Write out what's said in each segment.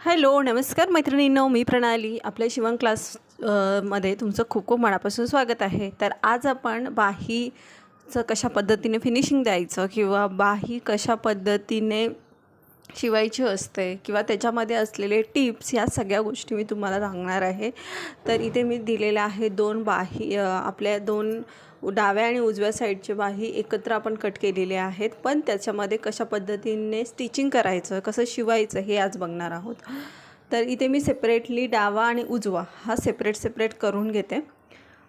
Hello नमस्कार मैत्रिणींनो मी प्रणाली. आपल्या शिवण क्लासमध्ये तुमचं खूप खूप मनापासून स्वागत आहे. तर आज आपण बाहीचं कशा पद्धतीने फिनिशिंग द्यायचं किंवा बाही कशा पद्धतीने शिवायची असते किंवा त्याच्यामध्ये असलेले टिप्स या सगळ्या गोष्टी मी तुम्हाला सांगणार आहे. तर इथे मी दिलेल्या आहे दोन बाही आपल्या दोन डाव्या आणि उजव्या साईडचे बाही एकत्र आपण कट केलेले आहेत. पण त्याच्यामध्ये कशा पद्धतीने स्टिचिंग करायचं कसं शिवायचं हे आज बघणार आहोत. तर इथे मी सेपरेटली डावा आणि उजवा हा सेपरेट सेपरेट करून घेते.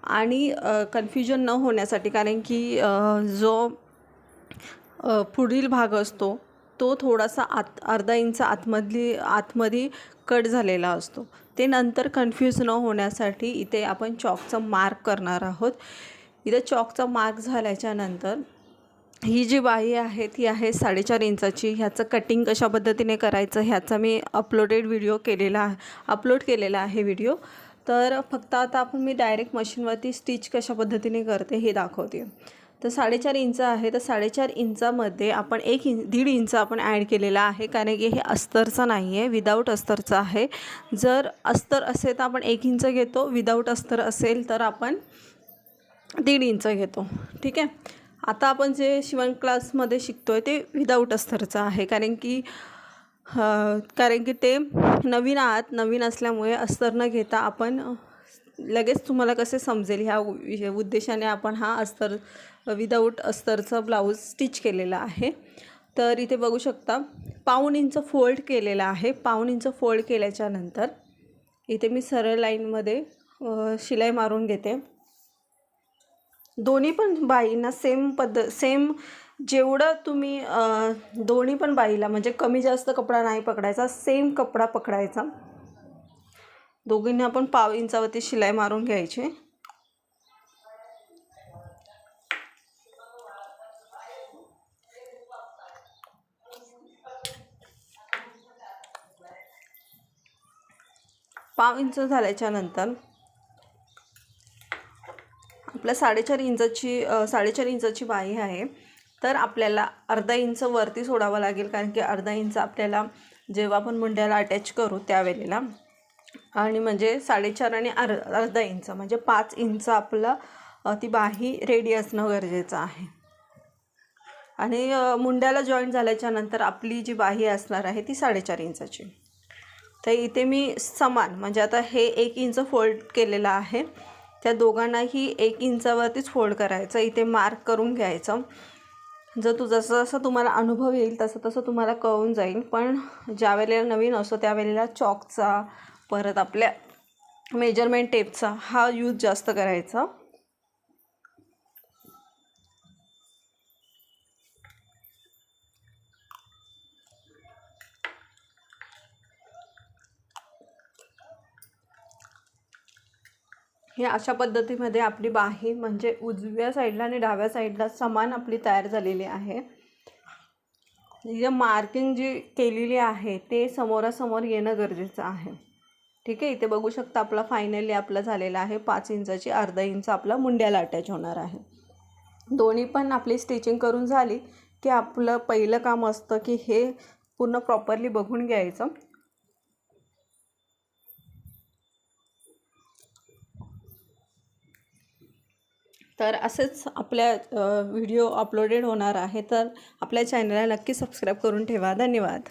आणि कन्फ्युजन न होण्यासाठी कारण की जो पुढील भाग असतो तो थोडासा आत अर्धा इंच आतमधली आतमध्ये कट झालेला असतो. ते नंतर कन्फ्यूज न होण्यासाठी इथे आपण चॉकचा मार्क करणार आहोत. इथे चॉकचा मार्क झाल्याच्यानंतर ही जी बाही आहे ती आहे साडेचार इंचाची. ह्याचं कटिंग कशा पद्धतीने करायचं ह्याचा मी अपलोडेड व्हिडिओ केलेला अपलोड केलेला आहे व्हिडिओ तर फक्त आता आपण मी डायरेक्ट मशीनवरती स्टिच कशा पद्धतीने करते हे दाखवते. तर साडेचार इंच आहे. तर साडेचार इंचामध्ये आपण एक इंच दीड इंच आपण ॲड केलेला आहे. कारण की हे अस्तरचं नाही आहे विदाऊट अस्तरचं आहे. जर अस्तर असेल तर आपण एक इंच घेतो विदाऊट अस्तर असेल तर आपण दीड इंच घेतो. ठीक आहे? आता आपण जे शिवण क्लासमध्ये शिकतो आहे ते विदाऊट अस्तरचं आहे. कारण की कारण की ते नवीन आहात. नवीन असल्यामुळे अस्तर न घेता आपण लगेच तुम्हाला कसे समजेल ह्या उद्देशाने आपण हा अस्तर विदाऊट अस्तरचा ब्लाऊज स्टिच केलेला आहे. तर इथे बघू शकता पाऊण इंच फोल्ड केलेला आहे. पाऊण इंच फोल्ड केल्याच्यानंतर इथे मी सरळ लाईनमध्ये शिलाई मारून घेते. दोन्ही पण बाईंना सेम पद्ध सेम जेवढं तुम्ही दोन्ही पण बाईला म्हणजे कमी जास्त कपडा नाही पकडायचा सेम कपडा पकडायचा. दोघींनी आपण पाव इंचावरती शिलाई मारून घ्यायची. पाव इंच झाल्याच्यानंतर आपल्या साडेचार इंचाची साडेचार इंचाची बाही आहे. तर आपल्याला अर्धा इंच वरती सोडावं लागेल कारण की अर्धा इंच आपल्याला जेव्हा आपण मुंड्याला अटॅच करू त्यावेळेला. आणि म्हणजे साडेचार आणि अर् अर्धा इंच म्हणजे पाच इंच आपलं ती बाही रेडी असणं गरजेचं आहे. आणि मुंड्याला जॉईन झाल्याच्यानंतर आपली जी बाही असणार आहे ती साडेचार इंचाची. तर इथे मी समान म्हणजे आता हे एक इंच फोल्ड केलेलं आहे. त्या दोघांनाही एक इंचावरतीच फोल्ड करायचं इथे मार्क करून घ्यायचं. जर तू जसं जसं तुम्हाला अनुभव येईल तसं तसं तुम्हाला कळून जाईल. पण ज्या वेळेला नवीन असतो त्यावेळेला चॉकचा परत आपल्या मेजरमेंट टेपचा हा यूज जास्त करायचा. हे अशा पद्धतीमध्ये आपली बाही म्हणजे उजव्या साईडला आणि डाव्या साईडला समान आपली तयार झालेली आहे. जे मार्किंग जी केलेली आहे ते समोरासमोर येणं गरजेचं आहे. ठीक आहे? इथे बघू शकता आपला फायनली आपला झालेला आहे. पाच इंचाची अर्धा इंच आपला मुंड्याला अटॅच होणार आहे. दोन्ही पण आपली स्टिचिंग करून झाली की आपलं पहिलं काम असतं की हे पूर्ण प्रॉपरली बघून घ्यायचं. तर असेच आपल्या व्हिडिओ अपलोडेड होणार आहे. तर आपल्या चॅनलला नक्की सबस्क्राईब करून ठेवा. धन्यवाद.